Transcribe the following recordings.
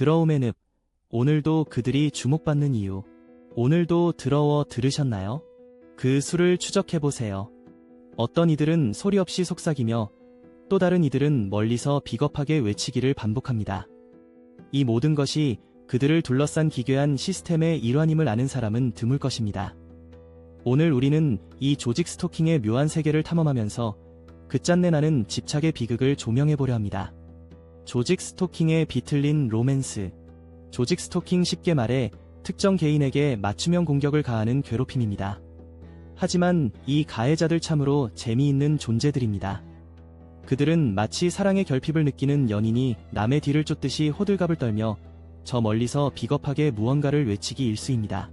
들어옴의 늪. 오늘도 그들이 주목받는 이유. 오늘도 들어워 들으셨나요? 그 수를 추적해보세요. 어떤 이들은 소리 없이 속삭이며 또 다른 이들은 멀리서 비겁하게 외치기를 반복합니다. 이 모든 것이 그들을 둘러싼 기괴한 시스템의 일환임을 아는 사람은 드물 것입니다. 오늘 우리는 이 조직 스토킹의 묘한 세계를 탐험하면서 그 짠내 나는 집착의 비극을 조명해보려 합니다. 조직 스토킹의 비틀린 로맨스. 조직 스토킹 쉽게 말해 특정 개인에게 맞춤형 공격을 가하는 괴롭힘입니다. 하지만 이 가해자들 참으로 재미있는 존재들입니다. 그들은 마치 사랑의 결핍을 느끼는 연인이 남의 뒤를 쫓듯이 호들갑을 떨며 저 멀리서 비겁하게 무언가를 외치기 일쑤입니다.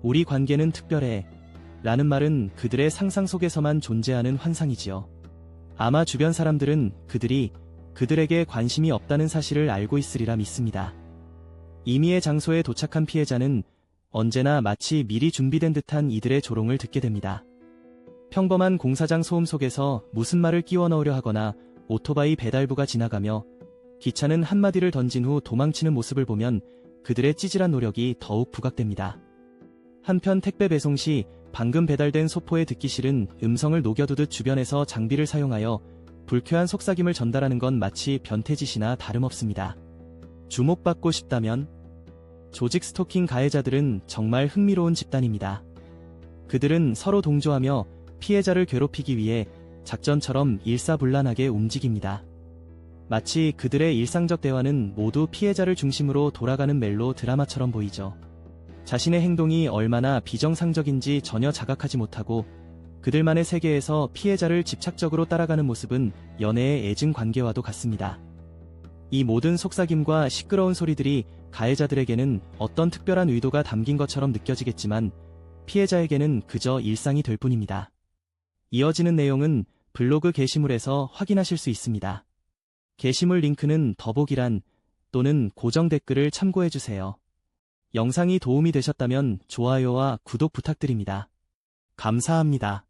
우리 관계는 특별해. 라는 말은 그들의 상상 속에서만 존재하는 환상이지요. 아마 주변 사람들은 그들이 그들에게 관심이 없다는 사실을 알고 있으리라 믿습니다. 임의의 장소에 도착한 피해자는 언제나 마치 미리 준비된 듯한 이들의 조롱을 듣게 됩니다. 평범한 공사장 소음 속에서 무슨 말을 끼워 넣으려 하거나 오토바이 배달부가 지나가며 기차는 한마디를 던진 후 도망치는 모습을 보면 그들의 찌질한 노력이 더욱 부각됩니다. 한편 택배 배송 시 방금 배달된 소포에 듣기 싫은 음성을 녹여두듯 주변에서 장비를 사용하여 불쾌한 속삭임을 전달하는 건 마치 변태짓이나 다름없습니다. 주목받고 싶다면 조직 스토킹 가해자들은 정말 흥미로운 집단입니다. 그들은 서로 동조하며 피해자를 괴롭히기 위해 작전처럼 일사불란하게 움직입니다. 마치 그들의 일상적 대화는 모두 피해자를 중심으로 돌아가는 멜로 드라마처럼 보이죠. 자신의 행동이 얼마나 비정상적인지 전혀 자각하지 못하고 그들만의 세계에서 피해자를 집착적으로 따라가는 모습은 연애의 애증 관계와도 같습니다. 이 모든 속삭임과 시끄러운 소리들이 가해자들에게는 어떤 특별한 의도가 담긴 것처럼 느껴지겠지만 피해자에게는 그저 일상이 될 뿐입니다. 이어지는 내용은 블로그 게시물에서 확인하실 수 있습니다. 게시물 링크는 더보기란 또는 고정 댓글을 참고해주세요. 영상이 도움이 되셨다면 좋아요와 구독 부탁드립니다. 감사합니다.